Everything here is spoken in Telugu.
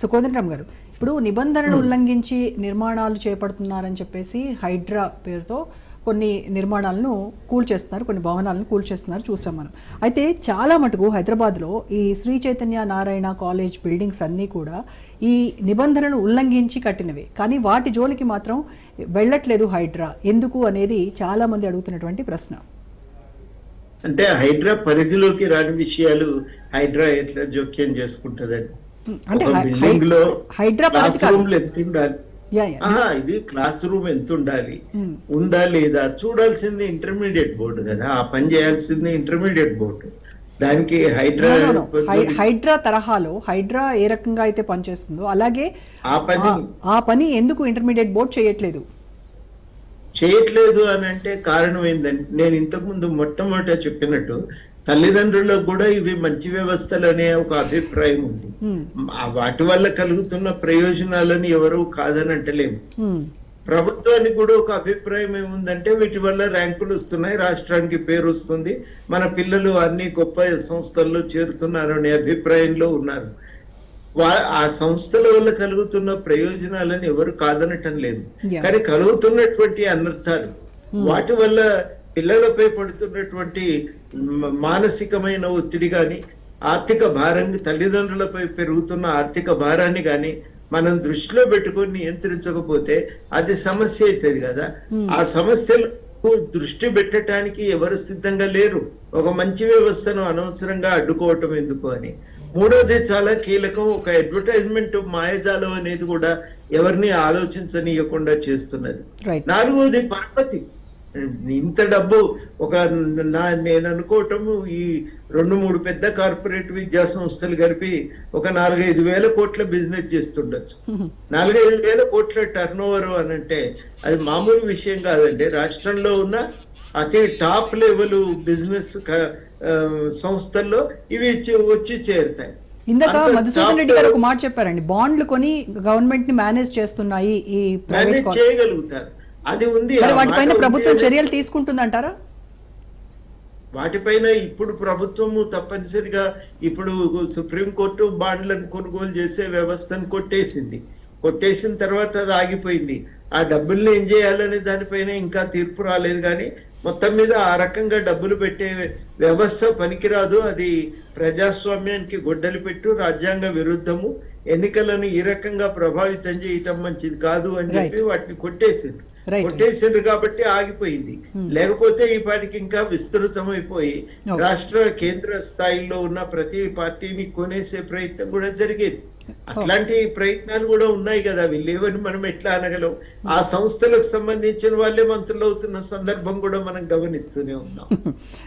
సో కోదండరామ్ గారు ఇప్పుడు నిబంధనలు ఉల్లంఘించి నిర్మాణాలు చేపడుతున్నారని చెప్పేసి హైడ్రా పేరుతో కొన్ని నిర్మాణాలను కూల్చేస్తున్నారు కొన్ని భవనాలను కూల్చేస్తున్నారు చూసాం మనం. అయితే చాలా మటుకు హైదరాబాద్లో ఈ శ్రీ చైతన్య నారాయణ కాలేజ్ బిల్డింగ్స్ అన్నీ కూడా ఈ నిబంధనలు ఉల్లంఘించి కట్టినవే. కానీ వాటి జోలికి మాత్రం వెళ్ళట్లేదు హైడ్రా. ఎందుకు అనేది చాలా మంది అడుగుతున్నటువంటి ప్రశ్న. అంటే హైడ్రా పరిధిలోకి రాని విషయాలు హైడ్రా ఎట్లా జోక్యం చేసుకుంటదండి? అంటే బిల్డింగ్లో హైడ్రా క్లాస్. రూమ్లు ఎంత ఉండాలి ఇది క్లాస్ రూమ్ ఎంత ఉండాలి ఉందా లేదా? చూడాల్సింది ఇంటర్మీడియట్ బోర్డు కదా. ఆ పని చేయాల్సింది ఇంటర్మీడియట్ బోర్డు. దానికి హైడ్రా హైడ్రా తరహాలో హైడ్రా ఏ రకంగా అయితే పనిచేస్తుందో అలాగే ఆ పని ఆ- ఆ పని ఎందుకు ఇంటర్మీడియట్ బోర్డ్ చేయట్లేదు? చేయట్లేదు అని అంటే కారణం ఏంటంటే నేను ఇంతకు ముందు మొట్టమొదట చెప్పినట్టు తల్లిదండ్రులకు కూడా ఇవి మంచి వ్యవస్థలు అనే ఒక అభిప్రాయం ఉంది. వాటి వల్ల కలుగుతున్న ప్రయోజనాలని ఎవరు కాదని అంటలేము Hmm. ప్రభుత్వానికి కూడా ఒక అభిప్రాయం ఏముందంటే వీటి వల్ల ర్యాంకులు వస్తున్నాయి రాష్ట్రానికి పేరు వస్తుంది మన పిల్లలు అన్ని గొప్ప సంస్థల్లో చేరుతున్నారు అనే అభిప్రాయంలో ఉన్నారు. వా- ఆ సంస్థల వల్ల కలుగుతున్న ప్రయోజనాలను ఎవరు కాదనటం లేదు. కానీ కలుగుతున్నటువంటి అనర్థాలు వాటి వల్ల పిల్లలపై పడుతున్నటువంటి మానసికమైన ఒత్తిడి కానీ ఆర్థిక భారం తల్లిదండ్రులపై పెరుగుతున్న ఆర్థిక భారాన్ని కానీ మనం దృష్టిలో పెట్టుకొని నియంత్రించకపోతే అది సమస్య అవుతుంది కదా. ఆ సమస్యలకు దృష్టి పెట్టడానికి ఎవరు సిద్ధంగా లేరు. ఒక మంచి వ్యవస్థను అనవసరంగా అడ్డుకోవటం ఎందుకు అని. మూడోది చాలా కీలకం. ఒక అడ్వర్టైజ్మెంట్ మాయజాలం అనేది కూడా ఎవరిని ఆలోచించనీయకుండా చేస్తున్నది. నాలుగోది పరపతి. ఇంత డబ్బు ఒక నా నేను అనుకోవటము ఈ రెండు మూడు పెద్ద కార్పొరేట్ విద్యా సంస్థలు కలిపి ఒక నాలుగైదు వేల కోట్ల బిజినెస్ చేస్తుండొచ్చు. నాలుగైదు వేల కోట్ల టర్న్ ఓవర్ అని అంటే అది మామూలు విషయం కాదండి. రాష్ట్రంలో ఉన్న అతి టాప్ లెవెల్ బిజినెస్ సంస్థల్లో ఇవి వచ్చి- చేరుతాయి. ఇందాక మధుసూదన్ రెడ్డి గారు ఒక మాట చెప్పారండి. బాండ్లు కొని గవర్నమెంట్ని మేనేజ్ చేస్తున్నాయి ఈ చేయగలుగుతారు. అది ఉంది వాటిపైన ప్రభుత్వం చర్యలు తీసుకుంటుందంటారా? వాటిపైన ఇప్పుడు ప్రభుత్వము తప్పనిసరిగా ఇప్పుడు సుప్రీంకోర్టు బాండ్లను కొనుగోలు చేసే వ్యవస్థను కొట్టేసింది. కొట్టేసిన తర్వాత అది ఆగిపోయింది. ఆ డబ్బుల్ని ఏం చేయాలనే దానిపైన ఇంకా తీర్పు రాలేదు కానీ మొత్తం మీద ఆ రకంగా డబ్బులు పెట్టే వ్యవస్థ పనికిరాదు. అది ప్రజాస్వామ్యానికి గొడ్డలి పెట్టు రాజ్యాంగ విరుద్ధము. ఎన్నికలను ఈ రకంగా ప్రభావితం చేయటం మంచిది కాదు అని చెప్పి వాటిని కొట్టేసిండ్రు. కొట్టేసిండ్రు కాబట్టి ఆగిపోయింది. లేకపోతే ఈ పాటికి ఇంకా విస్తృతమైపోయి. రాష్ట్ర కేంద్ర స్థాయిలో ఉన్న ప్రతి పార్టీని కొనేసే ప్రయత్నం కూడా జరిగేది. అట్లాంటి ప్రయత్నాలు కూడా ఉన్నాయి కదా. అవి లేవని మనం ఎట్లా అనగలం? ఆ సంస్థలకు సంబంధించిన వాళ్ళే మంత్రులు అవుతున్న సందర్భం కూడా మనం గమనిస్తూనే ఉన్నాం.